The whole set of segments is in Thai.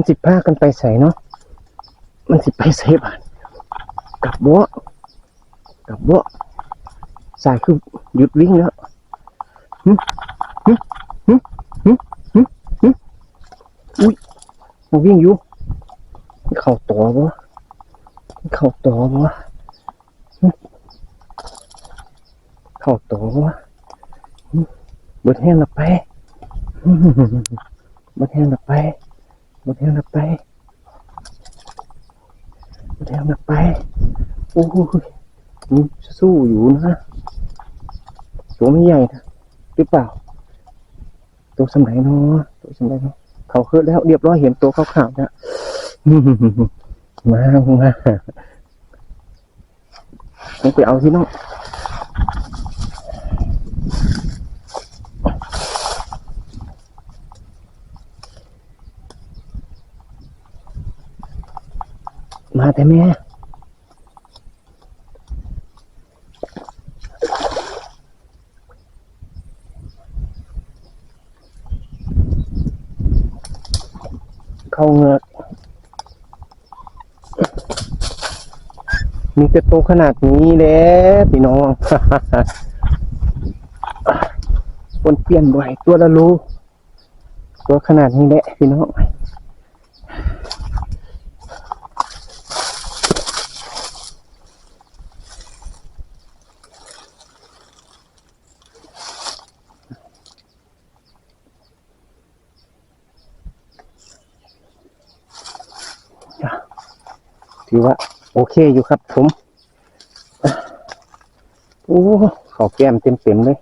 มันสิบพากันไปใส่เนาะมันสิไปใส่บานกลับบ่กลับบ่สายคือหยุดวิ่งแล้วอุ้ยมันวิ่งอยู่เข้าต่อบ่มันเข้าต่อบ่หึเข้าต่อบ่หึเบิดแห้งละไปบดแห้งละไป เบิดแห้งละไปเดี๋ยวนะไป โอ้ยสู้อยู่นะตัวไม่ใหญ่นะหรือเปล่า ตัวสมัยเนาะตัวสมัยเนาะเขาเคลื่อนแล้วเรียบร้อยเห็นตัวขาวๆนะอื้อหือหือหือมามาต้องไปเอาที่น้อง มาแต่แม่เข้าเงือกมีแต่โตขนาดนี้แหละพี่น้องคนเปลี่ยนบ่อยตัวละรูตัวขนาดนี้แหละพี่น้อง ถือว่า โอเคอยู่ครับผมโอ้ขอแก้มเต็มๆเลย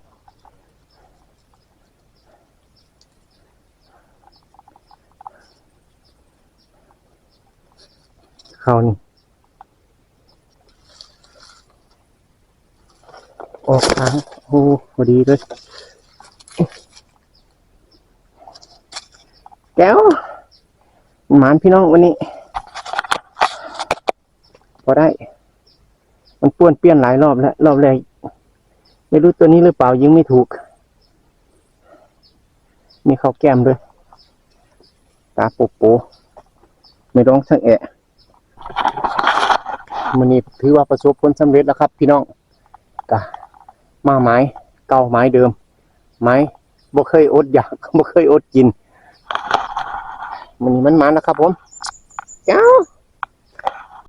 เขานี่ออกทางโอ้พอดีเลยแก้วหมานพี่น้องวันนี้ พอได้ มันป้วนเปี้ยนหลายรอบแล้ว รอบแรกไม่รู้ตัวนี้หรือเปล่ายิงไม่ถูก มีข้าวแก้มด้วย ตาโปโปไม่ร้องช่างแอะมันนี้ถือว่าประสบผลสำเร็จแล้วครับ พี่น้องกะมาไม้เก่าไม้เดิม ไม้บ่เคยอดอยากบ่เคยอดกินมันนี้มันมันนะครับผมเจ้า